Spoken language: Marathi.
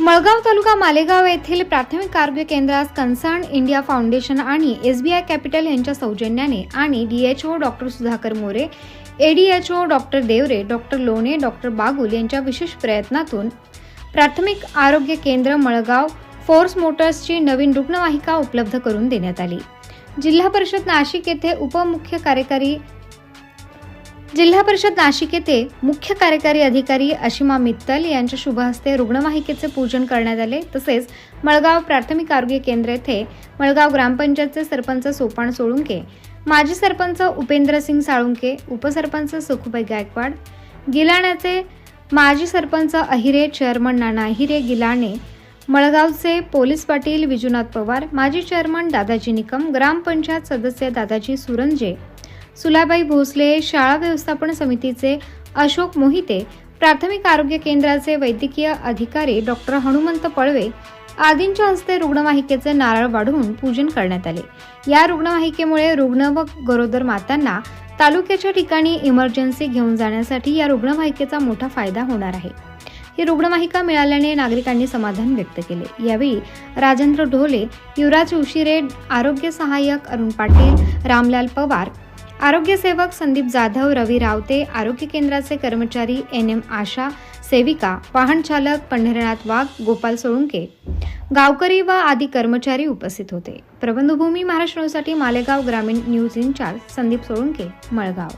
मळगाव तालुका मालेगाव येथील प्राथमिक आरोग्य केंद्रास कन्सर्न इंडिया फाउंडेशन आणि एस बी आय कॅपिटल यांच्या सौजन्याने आणि DHO doctor Sudhakar More ADHO doctor Deore doctor Lone doctor Bagul यांच्या विशेष प्रयत्नातून प्राथमिक आरोग्य केंद्र मळगाव फोर्स मोटर्सची नवीन रुग्णवाहिका उपलब्ध करून देण्यात आली. जिल्हा परिषद नाशिक येथे उपमुख्य कार्यकारी जिल्हा परिषद नाशिक येथे मुख्य कार्यकारी अधिकारी अशिमा मित्तल यांच्या शुभ हस्ते रुग्णवाहिकेचे पूजन करण्यात आले. तसेच मळगाव प्राथमिक आरोग्य केंद्र येथे मळगाव ग्रामपंचायतचे सरपंच सोपान सोळुंके माजी सरपंच उपेंद्रसिंग साळुंके उपसरपंच सुखुबाई गायकवाड गिलाण्याचे माजी सरपंच अहिरे चेअरमन नाना अहिरे गिलाणे मळगावचे पोलीस पाटील विजुनाथ पवार माजी चेअरमन दादाजी निकम ग्रामपंचायत सदस्य दादाजी सुरंजे सुलाबाई भोसले शाळा व्यवस्थापन समितीचे अशोक मोहिते प्राथमिक आरोग्य केंद्राचे वैद्यकीय अधिकारी डॉक्टर हनुमंत पळवे आदींच्या हस्ते रुग्णवाहिकेचे नारळ वाढवून पूजन करण्यात आले. या रुग्णवाहिकेमुळे रुग्ण व गरोदर मातांना तालुक्याच्या ठिकाणी इमर्जन्सी घेऊन जाण्यासाठी या रुग्णवाहिकेचा मोठा फायदा होणार आहे. ही रुग्णवाहिका मिळाल्याने नागरिकांनी समाधान व्यक्त केले. यावेळी राजेंद्र ढोले युवराज उशिरे आरोग्य सहाय्यक अरुण पाटील रामलाल पवार आरोग्य सेवक संदीप जाधव रवी रावते आरोग्य केंद्राचे कर्मचारी एन एम आशा सेविका वाहनचालक पंढरनाथ वाघ गोपाल सोळुंके. गावकरी व आदी कर्मचारी उपस्थित होते. प्रबंधभूमी महाराष्ट्रासाठी मालेगाव ग्रामीण न्यूज इन्चार्ज संदीप सोळुंके मळगाव.